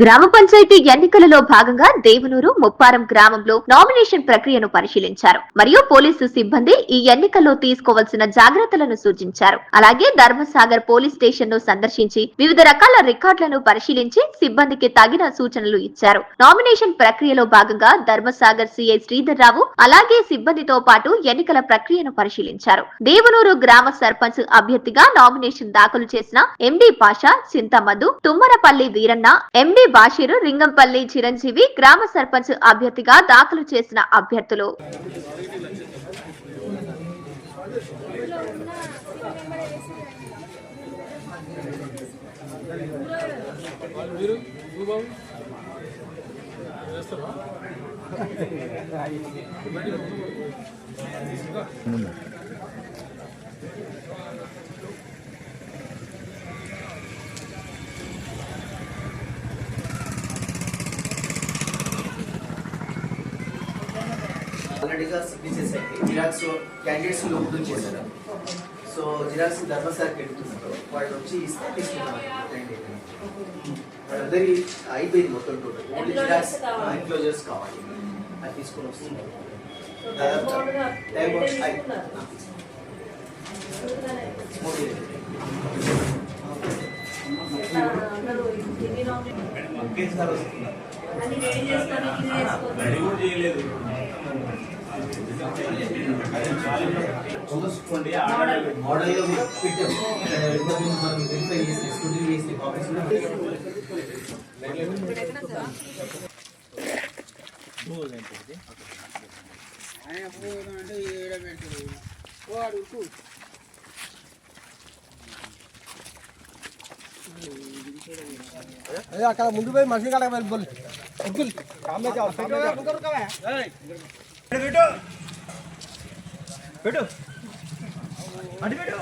గ్రామ పంచాయతీ ఎన్నికలలో భాగంగా దేవనూరు ముప్పారం గ్రామంలో నామినేషన్ ప్రక్రియను పరిశీలించారు. మరియు పోలీసు సిబ్బంది ఈ ఎన్నికల్లో తీసుకోవాల్సిన జాగ్రత్తలను సూచించారు. అలాగే ధర్మసాగర్ పోలీస్ స్టేషన్ను సందర్శించి వివిధ రకాల రికార్డులను పరిశీలించి సిబ్బందికి తగిన సూచనలు ఇచ్చారు. నామినేషన్ ప్రక్రియలో భాగంగా ధర్మసాగర్ సిఐ శ్రీధర్ రావు అలాగే సిబ్బందితో పాటు ఎన్నికల ప్రక్రియను పరిశీలించారు. దేవనూరు గ్రామ సర్పంచ్ అభ్యర్థిగా నామినేషన్ దాఖలు చేసిన ఎండి పాషా చింతమధు తుమ్మరపల్లి వీరన్న ఎండి బాషీరు రింగంపల్లి చిరంజీవి గ్రామ సర్పంచ్ అభ్యర్థిగా దాఖలు చేసిన అభ్యర్థులు. ఆల్రెడీగా సిగ్నేచర్స్ అయితే జిరాక్స్ క్యాండిడేట్స్ లోపల చేశారు. సో జిరాక్స్ ధర్మసారికి వెళ్తున్నారు వాళ్ళు వచ్చి ఇస్తే తీసుకున్నారు వాళ్ళందరి అయిపోయింది మొత్తం టోటల్ ఓన్లీ జిరాక్స్ ఎన్క్లోజర్స్ కావాలి. అది తీసుకొని వస్తున్నారు. దాదాపు టైం ఒకేసారి వస్తున్నారు. చూసుకోండి మోడల్. పెట్టాం మనం చేసి చేసి కాపీస్ కూడా అక్కడ ముందు పోయి మనిషి కాడ పెట్టు. అటు పెట్టు.